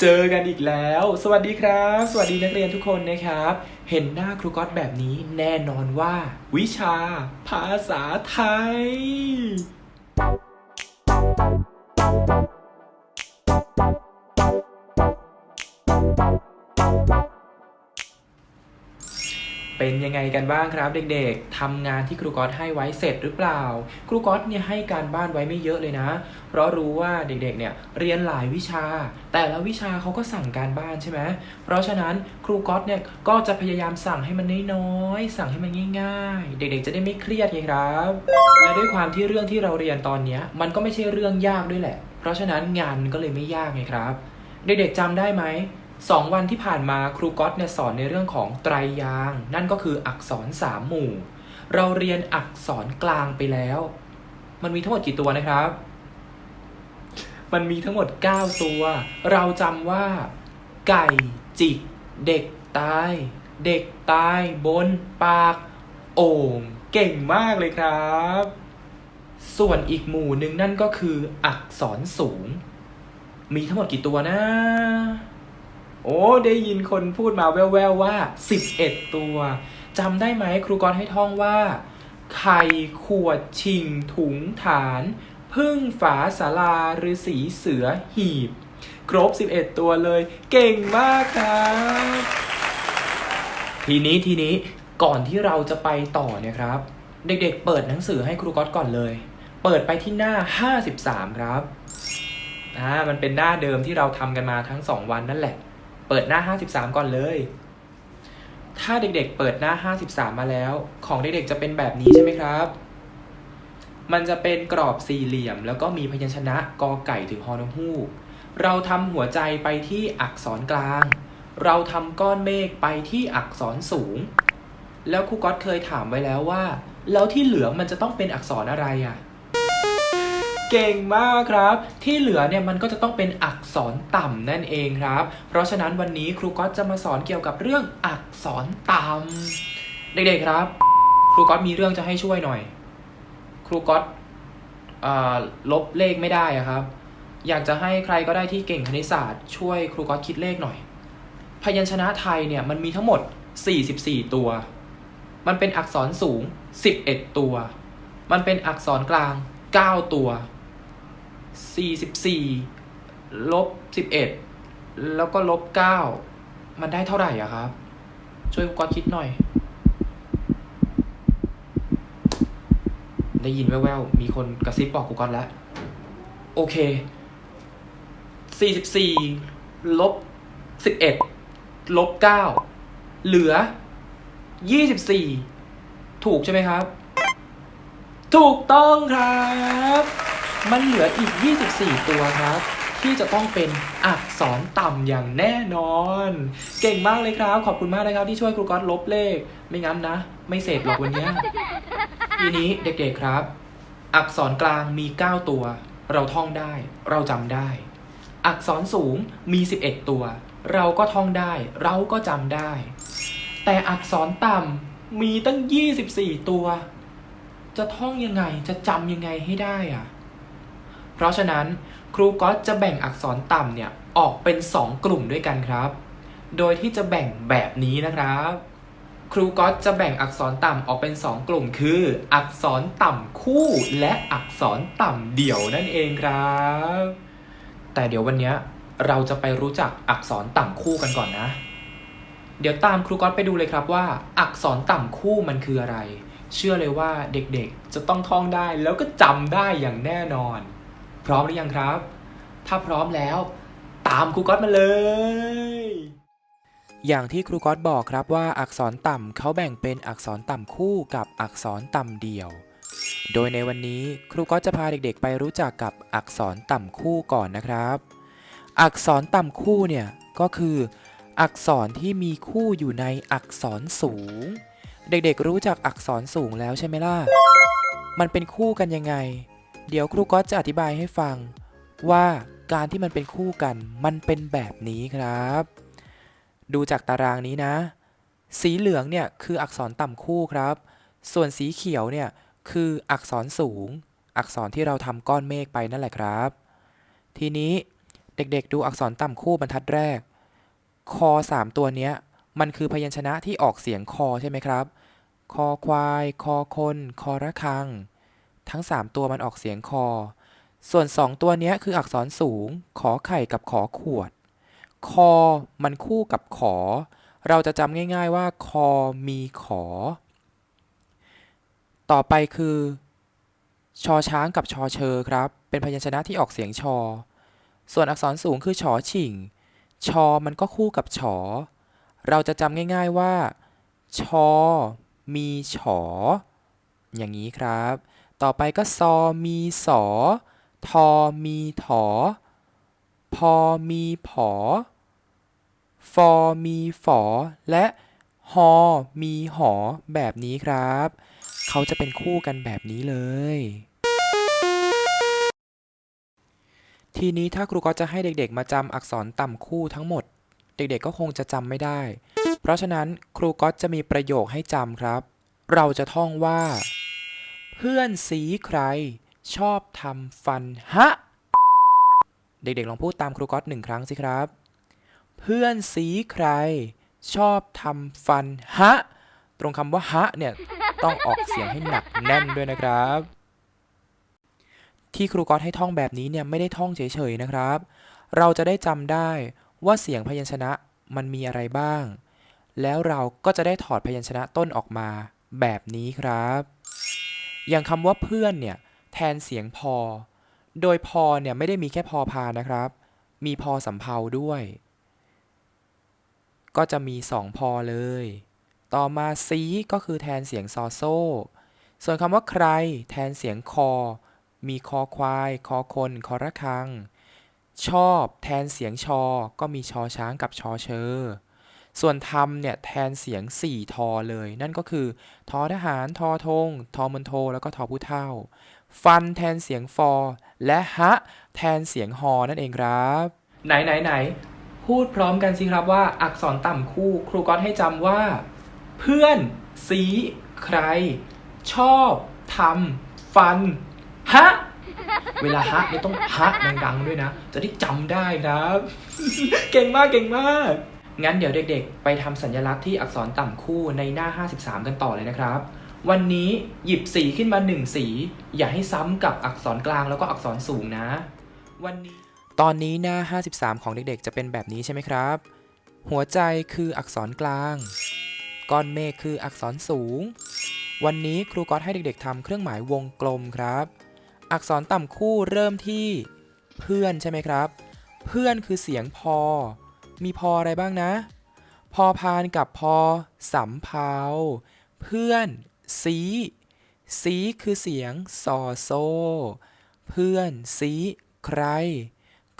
เจอกันอีกแล้ว สวัสดีครับ สวัสดีนักเรียนทุกคนนะครับ เห็นหน้าครูก๊อตแบบนี้แน่นอนว่า วิชาภาษาไทย เป็นยังไงกันบ้างครับเด็กๆทำงานที่ครูก๊อตให้ไว้เสร็จหรือเปล่า ครูก๊อตเนี่ยให้การบ้านไว้ไม่เยอะเลยนะ เพราะรู้ว่าเด็กๆเนี่ยเรียนหลายวิชา แต่ละวิชาเขาก็สั่งการบ้านใช่ไหมเพราะฉะนั้นครูก๊อตเนี่ยก็จะพยายามสั่งให้มันน้อยๆสั่งให้มันง่ายๆ เด็กๆ จะได้ไม่เครียดไงครับ และด้วยความที่เรื่องที่เราเรียนตอนนี้มันก็ไม่ใช่เรื่องยากด้วยแหละ เพราะฉะนั้นงานก็เลยไม่ยากไงครับ เด็กๆจำได้ไหม สองวันที่ผ่านมาครูก๊อตเนี่ยสอนในเรื่องของไตรยาง นั่นก็คืออักษรสามหมู่ เราเรียนอักษรกลางไปแล้ว มันมีทั้งหมดกี่ตัวนะครับ มันมีทั้งหมด 9 ตัว เราจำว่า ไก่จิก เด็กตาย เด็กตาย บน ปาก โอ่งเก่งมากเลยครับ ส่วนอีกหมู่หนึ่งนั่นก็คืออักษรสูง มีทั้งหมดกี่ตัวนะ โอ้ ได้ยินคนพูดมาแว่วๆว่า 11 ตัวจำได้ไหมครูกรให้ท่องว่าไข่ขวดชิงถุงฐานพึ่งฝาสาราฤาษีเสือหีบ ครบ 11 ตัวเลย เก่งมากครับ ทีนี้ทีนี้ก่อนที่เราจะไปต่อเนี่ยครับ เด็กๆ เปิดหนังสือให้ครูก๊อตก่อนเลย เปิดไปที่หน้า 53 ครับอ่ามันเป็นหน้าเดิมที่เราทำกันมาทั้ง 2 วันนั่นแหละ เปิดหน้า 53 ก่อนเลย ถ้าเด็กๆ เปิดหน้า 53 มาแล้ว ของเด็กๆ จะเป็นแบบนี้ใช่ไหมครับ มันจะเป็นกรอบสี่เหลี่ยม แล้วก็มีพยัญชนะกอไก่ถึงฮอนฮูก เราทำหัวใจไปที่อักษรกลาง เราทำก้อนเมฆไปที่อักษรสูง แล้วครูก๊อตเคยถามไว้แล้วว่า แล้วที่เหลือมันจะต้องเป็นอักษรอะไรอะ เก่งมากครับ ที่เหลือเนี่ยมันก็จะต้องเป็นอักษรต่ำนั่นเองครับ เพราะฉะนั้นวันนี้ครูก๊อตจะมาสอนเกี่ยวกับเรื่องอักษรต่ำเด็กๆครับ ครูก๊อตมีเรื่องจะให้ช่วยหน่อย ครูก๊อตลบเลขไม่ได้อะครับ อยากจะให้ใครก็ได้ที่เก่งคณิตศาสตร์ช่วยครูก๊อตคิดเลขหน่อย พยัญชนะไทยเนี่ยมันมีทั้งหมด 44 ตัว มันเป็นอักษรสูง 11 ตัว มันเป็นอักษรกลาง 9 ตัว 44ลบ11 แล้วก็ลบ9มันได้เท่าไหร่อะครับ ช่วยครูก๊อตคิดหน่อย ได้ยินแว่วๆ มีคนกระซิบบอกครูก๊อตแล้ว โอเค 44ลบ11ลบ9เหลือ 24 ถูกใช่ไหมครับ ถูกต้องครับ มันเหลืออีก 24 ตัวครับ ที่จะต้องเป็นอักษรต่ำอย่างแน่นอน เก่งมากเลยครับ ขอบคุณมากนะครับที่ช่วยครูก๊อตลบเลข ไม่งั้นนะ ไม่เสร็จหรอกวันนี้ทีนี้เด็กๆครับ อักษรกลางมี 9 ตัว เราท่องได้ เราจำได้ อักษรสูงมี 11 ตัว เราก็ท่องได้ เราก็จำได้ แต่อักษรต่ำมีตั้ง 24 ตัว จะท่องยังไงจะจำยังไงให้ได้อะ เพราะฉะนั้นครูก๊อตจะแบ่งอักษรต่ำเนี่ยออกเป็น 2 กลุ่มด้วยกันครับ โดยที่จะแบ่งแบบนี้นะครับ ครูก๊อตจะแบ่งอักษรต่ำออกเป็น 2 กลุ่ม คือ อักษรต่ำคู่และอักษรต่ำเดี่ยวนั่นเองครับ แต่เดี๋ยววันนี้เราจะไปรู้จักอักษรต่ำคู่กันก่อนนะ เดี๋ยวตามครูก๊อตไปดูเลยครับว่า อักษรต่ำคู่มันคืออะไร เชื่อเลยว่าเด็กๆจะต้องท่องได้แล้วก็จำได้อย่างแน่นอน พร้อมหรือยังครับ ถ้าพร้อมแล้ว ตามครูก๊อตมาเลย อย่างที่ครูก๊อตบอกครับว่าอักษรต่ำเขาแบ่งเป็นอักษรต่ำคู่กับอักษรต่ำเดี่ยว โดยในวันนี้ครูก๊อตจะพาเด็กๆ ไปรู้จักกับอักษรต่ำคู่ก่อนนะครับ อักษรต่ำคู่เนี่ยก็คือ อักษรที่มีคู่อยู่ในอักษรสูง เด็กๆรู้จักอักษรสูงแล้วใช่ไหมล่ะ มันเป็นคู่กันยังไง เดี๋ยวครูก๊อตจะอธิบายให้ฟัง ว่าการที่มันเป็นคู่กัน มันเป็นแบบนี้ครับ ดูจากตารางนี้นะ สีเหลืองเนี่ยคืออักษรต่ำคู่ครับ ส่วนสีเขียวเนี่ยคืออักษรสูง อักษรที่เราทำก้อนเมฆไปนั่นแหละครับ ทีนี้เด็กๆ ดูอักษรต่ำคู่บรรทัดแรก คอสามตัวเนี้ยมันคือพยัญชนะที่ออกเสียงคอใช่ไหมครับ คอควาย คอคน คอระฆัง ทั้ง 3 ตัวมันออกเสียงคอ ส่วน 2 ตัวนี้คืออักษรสูง ขอไข่กับขอขวด คอมันคู่กับขอ เราจะจำง่ายๆว่า คอมีขอ ต่อไปคือ ชอช้างกับชอเชอครับ เป็นพยัญชนะที่ออกเสียงชอ ส่วนอักษรสูงคือชอฉิ่ง ชอมันก็คู่กับฉอเราจะจำง่ายๆว่า ชอมีฉออย่างนี้ครับ ต่อไปก็ซอมีสอทอมีถอ พอมีผอ ฟอมีฝอ และฮอมีหอ แบบนี้ครับ เขาจะเป็นคู่กันแบบนี้เลย ทีนี้ถ้าครูก็จะให้เด็กๆมาจำอักษรต่ำคู่ทั้งหมด เด็กๆก็คงจะจำไม่ได้ เพราะฉะนั้นครูก๊อตจะมีประโยคให้จำครับ เราจะท่องว่า เพื่อนสีใคร ชอบทำฟันฮะ เด็กๆลองพูดตามครูก๊อตหนึ่งครั้งสิครับ เพื่อนสีใคร ชอบทำฟันฮะ ตรงคำว่าฮะเนี่ยต้องออกเสียงให้หนักแน่นด้วยนะครับ ที่ครูก๊อตให้ท่องแบบนี้เนี่ยไม่ได้ท่องเฉยๆนะครับ เราจะได้จำได้ว่าเสียงพยัญชนะมันมีอะไรบ้าง แล้วเราก็จะได้ถอดพยัญชนะต้นออกมาแบบนี้ครับ อย่างคำว่าเพื่อนเนี่ยแทนเสียงพอ โดยพอเนี่ยไม่ได้มีแค่พอพานะครับ มีพอสำเพาด้วย ก็จะมีสองพอเลย ต่อมาซีก็คือแทนเสียงซอโซ ส่วนคำว่าใคร แทนเสียงคอ มีคอควาย คอคน คอระฆัง ชอบ แทนเสียงชอ ก็มีชอช้างกับชอเชอ ส่วนทำเนี่ยแทนเสียงสี่ทอเลย นั่นก็คือ ทอทหาร ทอธง ทอมนโท แล้วก็ทอผู้เท่า ฟันแทนเสียงฟอ และฮะ แทนเสียงฮอนั่นเองครับ ไหนไหนไหนพูดพร้อมกันสิครับว่าอักษรต่ำคู่ ครูก๊อตให้จำว่า เพื่อน สี ใคร ชอบทำฟัน ฮะ เวลาฮะเนี่ยต้องฮะดังๆด้วยนะ จะได้จำได้ครับ เก่งมากเก่งมาก งั้นเดี๋ยวเด็กๆ ไปทำสัญลักษณ์ที่อักษรต่ำคู่ในหน้า 53 กันต่อเลยนะครับ วันนี้หยิบสีขึ้นมาหนึ่งสี อย่าให้ซ้ำกับอักษรกลางแล้วก็อักษรสูงนะ วันนี้ตอนนี้หน้า 53 ของเด็กๆ จะเป็นแบบนี้ใช่ไหมครับ หัวใจคืออักษรกลาง ก้อนเมฆคืออักษรสูง วันนี้ครูก๊อตให้เด็กๆทำเครื่องหมายวงกลมครับ อักษรต่ำคู่เริ่มที่เพื่อนใช่ไหมครับ เพื่อนคือเสียงพอ มีพออะไรบ้างนะ พอพานกับพอสำเพาเพื่อนสีสีคือเสียงซอโซ เพื่อนสีใคร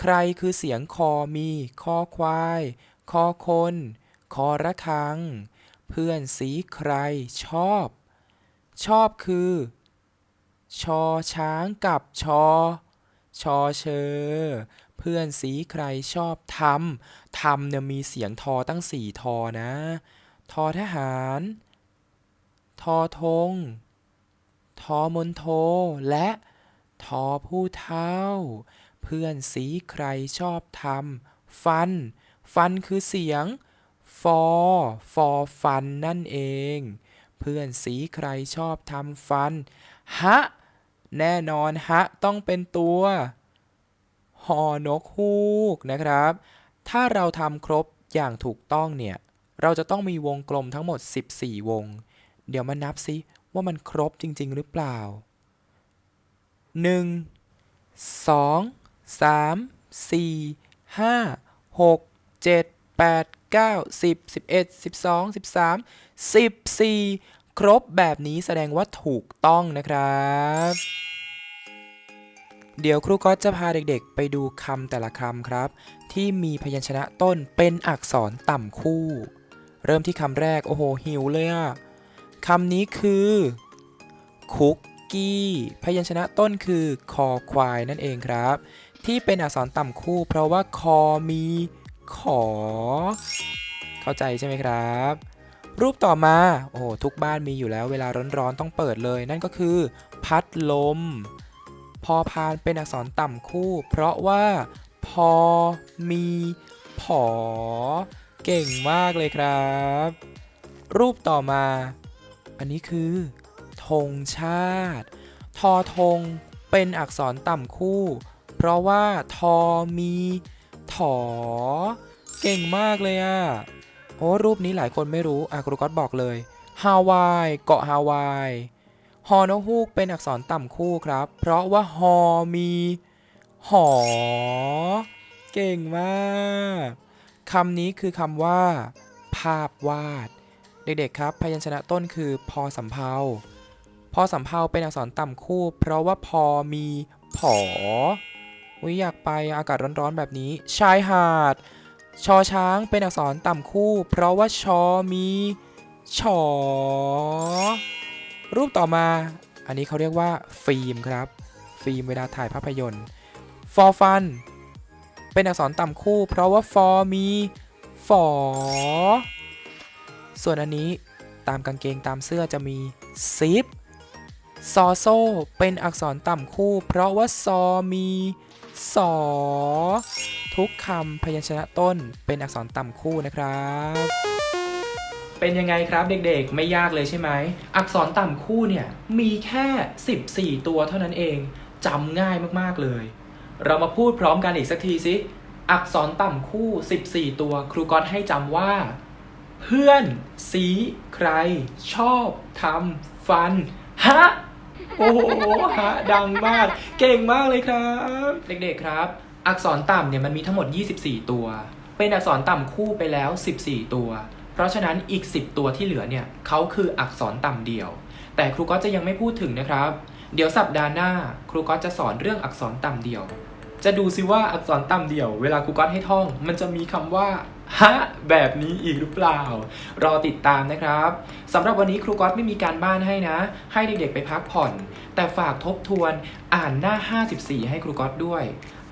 ใครคือเสียงคอมีคอควาย คอคน คอระฆัง เพื่อนสีใครชอบ ชอบคือ ชอช้างกับชอ ชอเชอ เพื่อนสีใครชอบทำทำเนี่ยมีเสียงทอตั้งสี่ทอนะ ทอทหาร ทอธง ทอมนโท และทอผู้เท่า เพื่อนสีใครชอบทำฟัน ฟันคือเสียงฟอฟอฟันนั่นเอง เพื่อนสีใครชอบทำฟัน ฮะ แน่นอนฮะ ต้องเป็นตัว หอนกฮูกนะครับ ถ้าเราทำครบอย่างถูกต้องเนี่ย เราจะต้องมีวงกลมทั้งหมด 14 วง เดี๋ยวมานับซิว่ามันครบจริง ๆ หรือเปล่า 1 2 3 4 5 6 7 8 9 10 11 12 13 14 ครบแบบนี้แสดงว่าถูกต้องนะครับ เดี๋ยวครูก๊อตจะพาเด็กๆ ไปดูคำแต่ละคำครับ ที่มีพยัญชนะต้นเป็นอักษรต่ำคู่ เริ่มที่คำแรก โอ้โห หิวเลยอะคำนี้คือคุกกี้พยัญชนะต้นคือคอควายนั่นเองครับ ที่เป็นอักษรต่ำคู่ เพราะว่าคอมีขอ เข้าใจใช่ไหมครับ รูปต่อมาโอ้โหทุกบ้านมีอยู่แล้วเวลาร้อนๆต้องเปิดเลย นั่นก็คือ พัดลม พอพานเป็นอักษรต่ำคู่ เพราะว่า พอมีผอ เก่งมากเลยครับ รูปต่อมา อันนี้คือธงชาติ ทอธงเป็นอักษรต่ำคู่ เพราะว่า ทอมีถอ เก่งมากเลยอะโอ้รูปนี้หลายคนไม่รู้อะครูก๊อตบอกเลยฮาวาย เกาะฮาวาย ฮอนกฮูกเป็นอักษรต่ำคู่ครับ เพราะว่าฮอมีหอ เก่งมากคำนี้คือคำว่า ภาพวาด เด็กๆครับ พยัญชนะต้นคือพอสำเพาพอสำเพาเป็นอักษรต่ำคู่ เพราะว่าพอมีผอวิอยากไปอากาศร้อนๆแบบนี้ ชายหาด ชอช้างเป็นอักษรต่ำคู่ เพราะว่าชอมีฉอ รูปต่อมาอันนี้เขาเรียกว่าฟิล์มครับ ฟิล์มเวลาถ่ายภาพยนตร์ฟอฟันเป็นอักษรต่ำคู่ เพราะว่าฟอมีฝอส่วนอันนี้ตามกางเกงตามเสื้อจะมีซิปซอโซเป็นอักษรต่ำคู่ เพราะว่าซอมีสอทุกคำพยัญชนะต้นเป็นอักษรต่ำคู่นะครับ เป็นยังไงครับเด็กๆ ไม่ยากเลยใช่ไหม อักษรต่ำคู่เนี่ยมีแค่ 14 ตัวเท่านั้นเองจำง่ายมากๆเลย เรามาพูดพร้อมกันอีกสักทีสิ อักษรต่ำคู่ 14 ตัว ครูก๊อตให้จำว่า เพื่อนสีใคร ชอบทำฟัน ฮะ โอ้โห ฮะ ดังมาก เก่งมากเลยครับ เด็กๆครับ อักษรต่ำเนี่ยมันมีทั้งหมด 24 ตัว เป็นอักษรต่ำคู่ไปแล้ว 14 ตัว เพราะฉะนั้นอีก 10 ตัวที่เหลือเนี่ยเขาคืออักษรต่ำเดี่ยว แต่ครูก็จะยังไม่พูดถึงนะครับ เดี๋ยวสัปดาห์หน้า ครูก็จะสอนเรื่องอักษรต่ำเดี่ยว จะดูซิว่าอักษรต่ำเดี่ยว เวลาครูก็ให้ท่อง มันจะมีคำว่า ฮะแบบนี้อีกหรือเปล่า รอติดตามนะครับสำหรับวันนี้ครูก๊อตไม่มีการบ้านให้นะ ให้เด็กๆไปพักผ่อน แต่ฝากทบทวนอ่านหน้า 54 ให้ครูก๊อตด้วย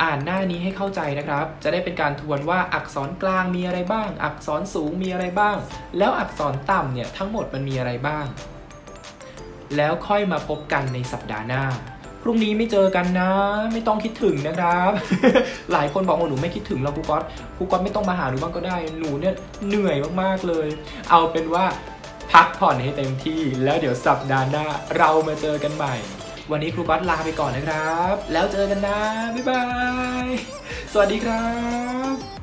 อ่านหน้านี้ให้เข้าใจนะครับ จะได้เป็นการทวนว่าอักษรกลางมีอะไรบ้าง อักษรสูงมีอะไรบ้าง แล้วอักษรต่ำเนี่ยทั้งหมดมันมีอะไรบ้าง แล้วค่อยมาพบกันในสัปดาห์หน้า รุ่งนี้ไม่เจอกันนะ ไม่ต้องคิดถึงนะครับ หลายคนบอกว่าหนูไม่คิดถึงเราครูก๊อตครูก๊อตไม่ต้องมาหาหนูบ้างก็ได้ หนูเนี่ยเหนื่อยมากๆเลย เอาเป็นว่าพักผ่อนให้เต็มที่ แล้วเดี๋ยวสัปดาห์หน้าเรามาเจอกันใหม่ วันนี้ครูก๊อตลาไปก่อนนะครับ แล้วเจอกันนะ บ๊ายบาย สวัสดีครับ